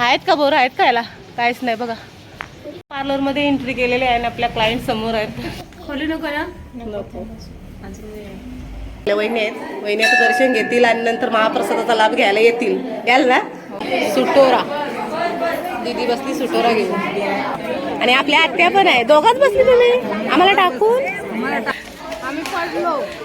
आहेत का बोर? आहेत का याला? काहीच नाही बघा. पार्लरमध्ये एंट्री केलेली आहे आणि आपल्या क्लायंट समोर आहेत. खोलू नको ना? नको. आपल्या वहिनी आहेत. वहिन्याचं दर्शन घेतील आणि नंतर महाप्रसादाचा लाभ घ्यायला येतील. याल ना? सुटोरा. दीदी बसली सुटोरा घेऊन. आणि आपल्या आत्या पण आहे. दोघाच बसली तुम्ही? आम्हाला टाकून?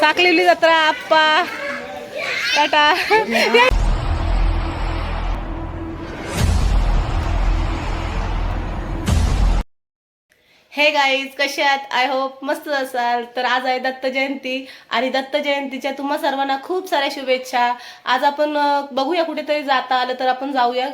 साकलेली जत्रा आप्पा. टाटा. हे गाईज कसे आहात? आय होप मस्त असाल. तर आज आहे दत्त जयंती आणि दत्त जयंतीच्या तुम्हा सर्वांना खूप साऱ्या शुभेच्छा. आज आपण बघूया कुठेतरी जाता आलं तर आपण जाऊया.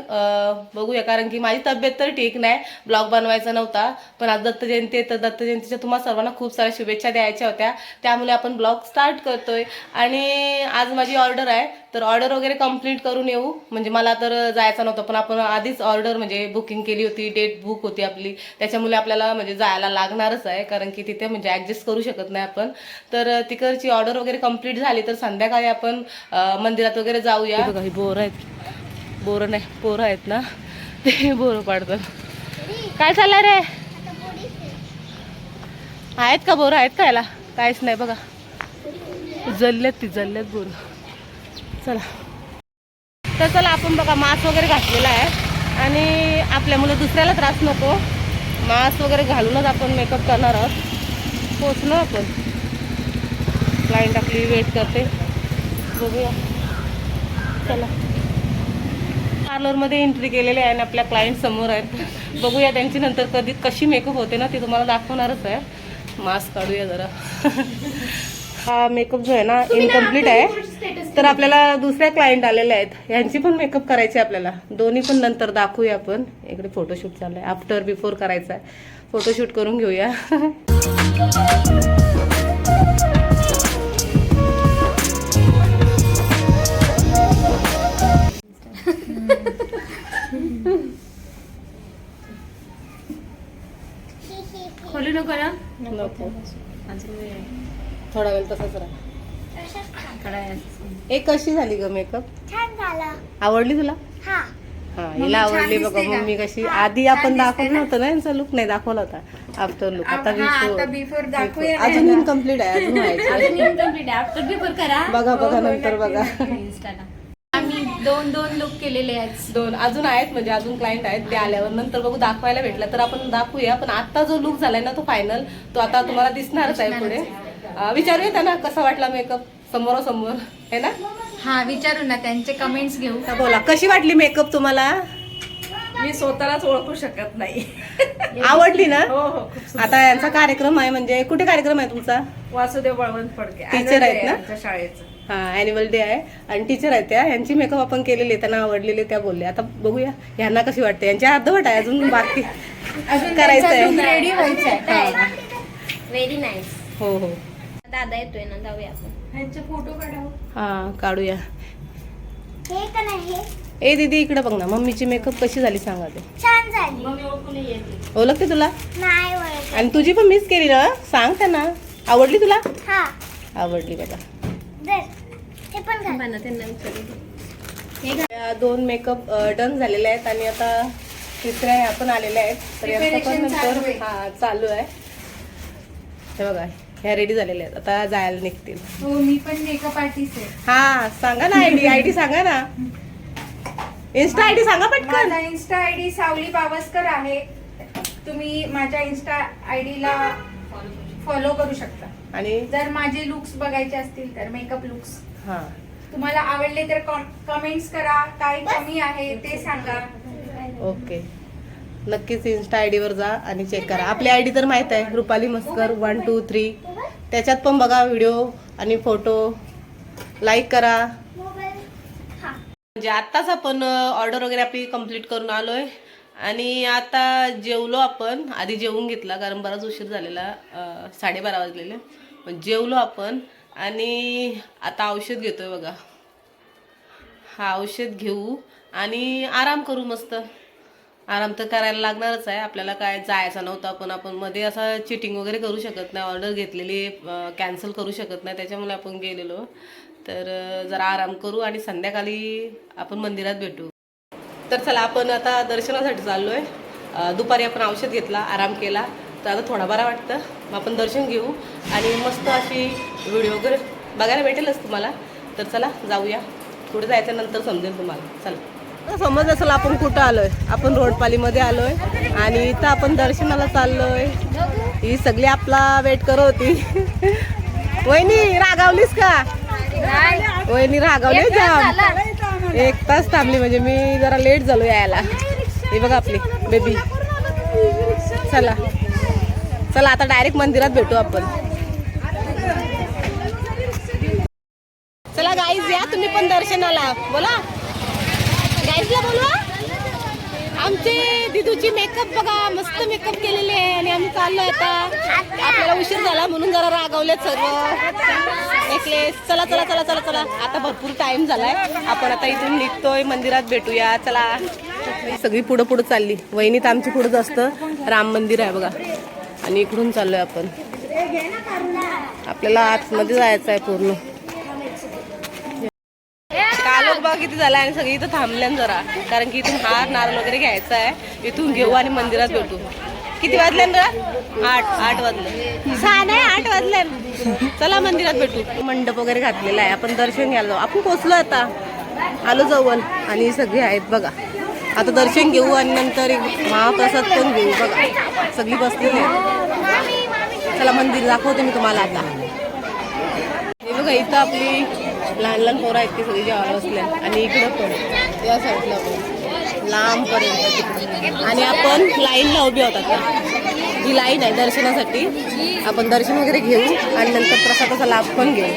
बघूया कारण की माझी तब्येत तर ठीक नाही. ब्लॉग बनवायचा नव्हता. पण आज दत्त जयंती आहे तर दत्त जयंतीच्या तुम्हा सर्वांना खूप साऱ्या शुभेच्छा द्यायच्या होत्या. त्यामुळे आपण ब्लॉग स्टार्ट करतोय. आणि आज माझी ऑर्डर आहे. तर ऑर्डर वगैरे कंप्लीट करून येऊ. म्हणजे मला तर जायचं नव्हतं पण आपण आधीच ऑर्डर म्हणजे बुकिंग केली होती डेट बुक होती आपली. त्याच्यामुळे आपल्याला म्हणजे जायला लागणारच आहे कारण की तिथे म्हणजे ॲडजस्ट करू शकत नाही आपण. तर तिकडची ऑर्डर वगैरे कंप्लीट झाली तर संध्याकाळी आपण मंदिरात वगैरे जाऊया. बघा ही बोरं आहेत. बोरं नाही पोरं आहेत ना. ते बोरं पाडतात. काय चाललं रे? आहेत का बोरं? आहेत का याला? काहीच नाही बघा. जल्ल्यात ती जल्ल्यात बोरं. चला. तर चला आपण बघा मास्क वगैरे घातलेला आहे. आणि आपल्या मुलं दुसऱ्याला त्रास नको. मास्क वगैरे घालूनच आपण मेकअप करणार आहोत. पोचलो आपण. क्लायंट आपली वेट करते. बघूया. चला. पार्लरमध्ये एंट्री केलेली आहे आणि आपल्या क्लायंट समोर आहेत. बघूया त्यांची नंतर कधी कशी मेकअप होते ना ती तुम्हाला दाखवणारच आहे. मास्क काढूया जरा. हा मेकअप जो आहे ना इनकम्प्लीट आहे. तर आपल्याला दुसऱ्या क्लायंट आलेल्या आहेत. यांची पण मेकअप करायची आहे आपल्याला. दोन्ही पण नंतर दाखवूया आपण. इकडे फोटोशूट चाललंय. आफ्टर बिफोर करायचा आहे. फोटोशूट करून घेऊया. खोलू नको ना. नको. आहे. थोडा वेळ तसाच राहा. एक कशी झाली ग मेकअप छान झाला. आवडली तुला? हा. हा हिला आवडली बघा? मम्मी कशी. आधी आपण दाखवलं? नव्हतं ना यांचा लुक नाही दाखवला होता. आफ्टर लुक आता before दाखवूया. अजून. इनकम्प्लीट आहे अजून व्हायचं आहे. करा. बघा बघा हो, हो, नंतर बघा. आम्ही दोन दोन लुक केलेले आहेत. दोन अजून आहेत म्हणजे अजून क्लायंट आहेत. ते आल्यावर नंतर बघू दाखवायला भेटलं तर आपण दाखवूया. पण आता जो लुक झालाय ना तो फायनल तो आता तुम्हाला दिसणारच आहे पुढे. विचारूया त्यांना कसा वाटला मेकअप समोरासमोर है ना? हा विचारू ना त्यांचे कमेंट्स घेऊ. तर बोला. कशी वाटली मेकअप तुम्हाला? मी स्वतःलाच ओळखू शकत नाही. आवडली ना? हो हो खूप सुंदर. आता यांचा कार्यक्रम आहे म्हणजे कुठे कार्यक्रम आहे तुमचा? वासुदेव बळवंत फडके Teacher Annual आहेत ना? आहे आमच्या शाळेचं. हा अॅन्युअल डे आहे. आणि टीचर आहेत त्या. यांची मेकअप आपण केलेली आहे, त्यांना आवडलेली त्या बोलले आता बघूया यांना कशी वाटते? यांची अर्धवट आहे अजून बाकी अजून करायचं आहे. रेडी व्हायचं आहे. हा. व्हेरी नाईस हो हो. दादा येतोय ना जाऊया आपण. हा काढूया? ए दीदी इकडे बघ ना मम्मीची मेकअप कशी झाली सांगा ते. छान झाली. ओळखते तुला? नाही ओळख आणि तुझी पण मिस केली ना? सांग त्यांना. आवडली तुला? हा. आवडली बघा. हे दोन मेकअप डन झालेले आहेत आणि आता तिसऱ्या आपण आलेल्या आहेत. तर. हा चालू आहे. हे बघा ह्या रेडी झालेल्या आहेत. आता जायला निघतील. हो मी पण मेकअप आर्टिस्ट आहे. हा सांगा ना आयडी आयडी सांगा ना. इन्स्टा आयडी सांगा पटकन. माझा इन्स्टा आयडी सावली पावसकर आहे. तुम्ही माझ्या इन्स्टा आयडीला फॉलो करू शकता. आणि? जर माझे लुक्स बघायचे असतील तर मेकअप लुक्स हा. तुम्हाला आवडले तर कमेंट्स करा. काय कमी आहे ते सांगा. ओके नक्कीच इन्स्टा आय डीवर जा आणि चेक करा. आपली आय डी तर माहीत आहे Rupali Maskar one two three त्याच्यात पण बघा व्हिडिओ आणि फोटो लाईक करा. म्हणजे आत्ताच आपण ऑर्डर वगैरे आपली कंप्लीट करून आलोय. आणि आता जेवलो आपण. आधी जेवून घेतला कारण बराच उशीर झालेला साडेबारा वाजलेले. जेवलो आपण. आणि आता औषध घेतोय बघा. हा औषध घेऊ. आणि आराम करू मस्त. आराम तर करायला लागणारच आहे. आपल्याला काय जायचं नव्हतं पण आपण मध्ये असं चिटिंग वगैरे करू शकत नाही. ऑर्डर घेतलेली कॅन्सल करू शकत नाही. त्याच्यामुळे आपण गेलेलो. तर जरा आराम करू आणि संध्याकाळी आपण मंदिरात भेटू. तर चला आपण आता दर्शनासाठी चाललो आहे दुपारी आपण औषध घेतला आराम केला. तर आता थोडा बरा वाटतं. मग आपण दर्शन घेऊ आणि मस्त अशी व्हिडिओ वगैरे बघायला भेटेलच तुम्हाला. तर चला जाऊया. पुढे जायचं नंतर समजेल तुम्हाला. चला. समज असेल आपण कुठं आलोय आपण रोडपालीमध्ये आलोय आणि इथं आपण दर्शनाला चाललोय. ही सगळी आपला वेट करत होती वहिनी रागावलीस का? वहिनी रागावली जाम. एक तास थांबली म्हणजे मी जरा लेट झालो यायला. ही बघा आपली बेबी चला. चला आता डायरेक्ट मंदिरात भेटू आपण. चला गाईज या तुम्ही पण दर्शनाला. बोला. गाईजला बोलवा. आमचे दिदूची मेकअप बघा मस्त मेकअप केलेले आहे आणि आम्ही चाललो आता. आपल्याला उशीर झाला म्हणून जरा रागवलेत सर्व. नेकलेस चला चला चला चला चला. आता भरपूर टाइम झालाय. आपण आता इथून निघतोय मंदिरात भेटूया. चला. सगळी पुढं पुढं चालली. वहिनीत आमची पुढंच असतं राम मंदिर आहे बघा. आणि इकडून चाललोय आपण. आपल्याला आतमध्ये जायचं आहे पूर्ण. कालोख बघा किती झाला आणि सगळी इथं थांबल्यान जरा. कारण की इथून हार नारळ वगैरे घ्यायचा आहे. इथून घेऊ आणि मंदिरात भेटू. किती वाजले ना आठ आठ वाजले. सहा नाही आठ वाजले चला मंदिरात भेटू. मंडप वगैरे घातलेला आहे. आपण दर्शन घ्यायला जाऊ. आपण पोचलो आता. आलो जवळ. आणि सगळे आहेत बघा. आता दर्शन घेऊ आणि नंतर महाप्रसाद पण घेऊ बघा. सगळी बसलेली चला मंदिर दाखवते मी तुम्हाला आता. हे बघा इथं आपली लहान लहान पोरं आहेत ती सगळी जेवायला बसल्या आणि इकडं पण या साईडला पण लांबपर्यंत तिकडे. आणि आपण लाईनला उभी होतात त्या ही लाईन आहे दर्शनासाठी आपण दर्शन वगैरे घेऊ आणि नंतर प्रसादाचा लाभ पण घेऊ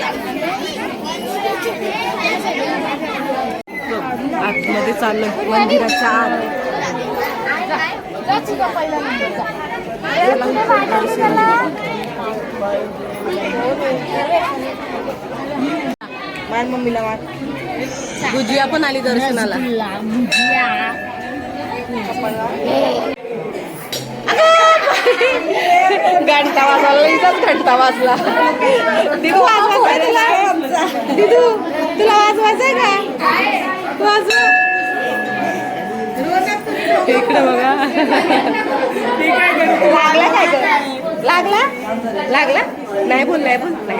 आतमध्ये चाललं मंदिराच्या आत मार मम्मीला मार गुजिया पण आली दर्शनाला. घंटा वाजला इथंच घंटा वाजला. दिदू वाजवायचा तुला दिदू तुला वाजवायचंय का? वाजव. इकडे बघा. लागला काय लागला? लागला? नाही बोल नाही बोल. नाही.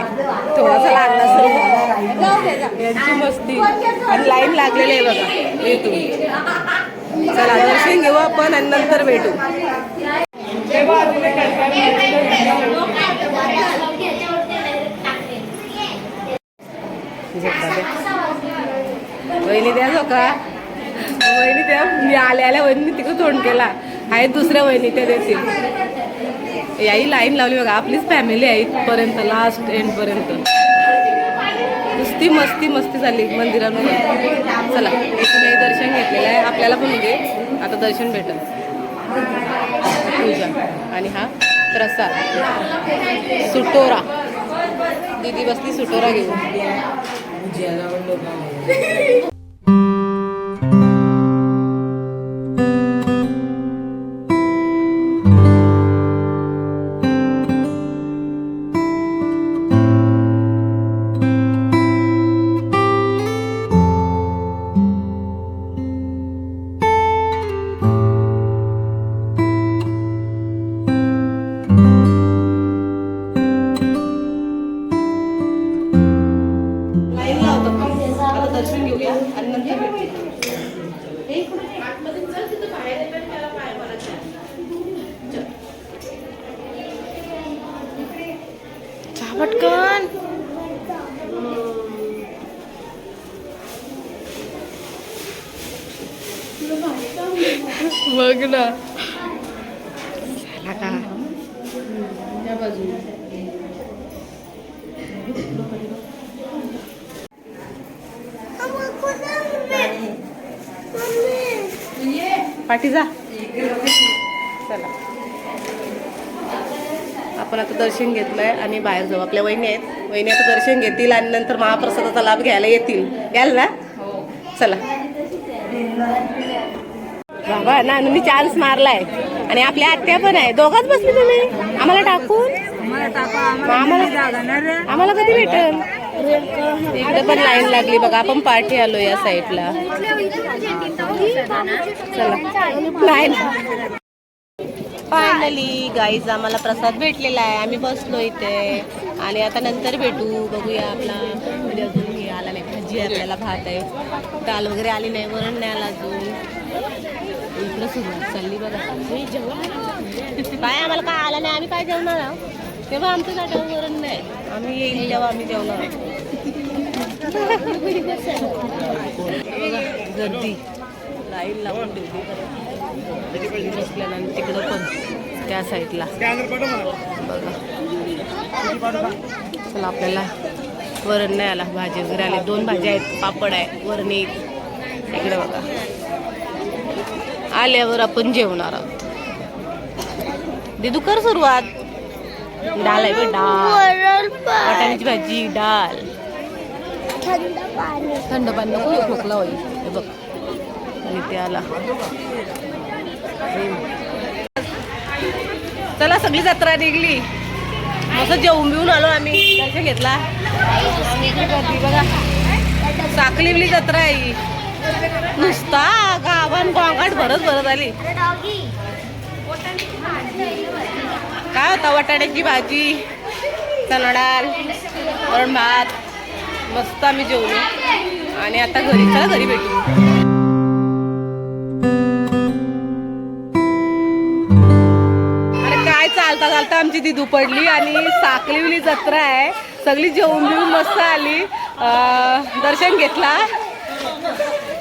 थोडासा लागला सर यांची मस्ती. आणि लाईन लागलेली आहे बघा. येतो चला दर्शन घेऊ आपण आणि नंतर भेटू. वहिनी द्या जो का? वहिनी द्या. मी आल्या आल्या वहिनी तिकडे तोंड केला. आहे दुसऱ्या वहिनी त्या देतील. याही लाईन लावली बघा. आपलीच फॅमिली आहे इथपर्यंत लास्ट एंड मस्ती मस्ती मस्ती झाली मंदिरामध्ये. चला इथून दर्शन घेतलेलं आहे. आपल्याला पण म्हणजे आता दर्शन भेटल. पूजा. आणि हा प्रसाद. सुटोरा. दीदी बसली सुटोरा घेऊन. बघ ना. पाठी जा. चला. आपण आता दर्शन घेतलंय आणि बाहेर जाऊ. आपल्या वहिनी आहेत. वहिनी आता दर्शन घेतील आणि नंतर महाप्रसादाचा लाभ घ्यायला येतील. याल ना? चला. बाबा ना मी चान्स मारलाय. आणि आपल्या आत्या पण आहे. दोघाच बसले तुम्ही? आम्हाला टाकून? आम्हाला आम्हाला कधी भेटेल? इकडे पण लाईन लागली बघा आपण पाठी आलो या साईडला फायनली गाईज आम्हाला प्रसाद भेटलेला आहे. आम्ही बसलो इथे. आणि आता नंतर भेटू. बघूया आपला म्हणजे अजून हे आला नाही. भाजी आपल्याला भात आहे. दाल वगैरे आली नाही वरण नाही आला अजून. इकडं सुरुवात चालली बघा. काय आम्हाला काय आलं नाही आम्ही काय जेवणार आहोत तेव्हा आमचं ताटावर वरण नाही. आम्ही येईल तेव्हा आम्ही जेवणार गर्दी. लाईन लावून ठेवली. बसलेला तिकडं पण त्या साईडला. बघा. चला आपल्याला वरण नाही आला. भाजी वगैरे आले. दोन भाज्या आहेत. पापड आहे वरण एक इकडे बघा. आल्यावर आपण जेवणार आहोत. दिदू कर सुरुवात. डाळ आहे डाळ वाटाण्याची भाजी डाळ थंड पाणी. थंड पाणी नको खोकला होईल. हे बघ. आणि ते आला. चला सगळी जत्रा निघली. मस्त जेवून बिवून आलो आम्ही. घेतला. बघा साखलीवली जत्रा आहे. नुसता गावान गोंगाट भरत भरत आली. काय होता वाटाण्याची भाजी चणा डाळ वरण भात मस्त आम्ही जेवलो. आणि आता घरी चला घरी भेटू. काय चालता चालता आमची ती दुपडली आणि साखलीवली जत्रा आहे. सगळी जेवून बिवून मस्त आली. दर्शन घेतला.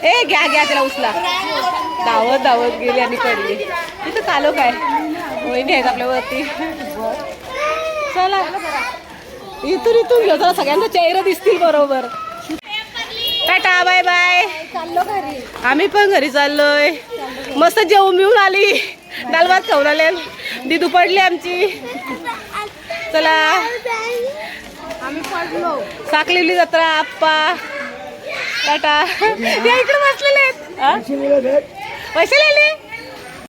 ए घ्या घ्या त्याला उचला. धावत धावत गेली आणि पडली. तिथं चालू काय? वहिनी आहेत आपल्यावरती चला. इथून इथून घेऊ. चला सगळ्यांचा चेहरा दिसतील बरोबर. Tata bye bye. चाललो घरी. आम्ही पण घरी चाललोय. मस्त जेवून बिवून आली. दाल भात खाऊन आले. दिदू पडली आमची. चला. आम्ही पडलो. साकलेली जत्रा आप्पा. टाटा. या इकडे बसलेले आहेत? पैसे लिहिले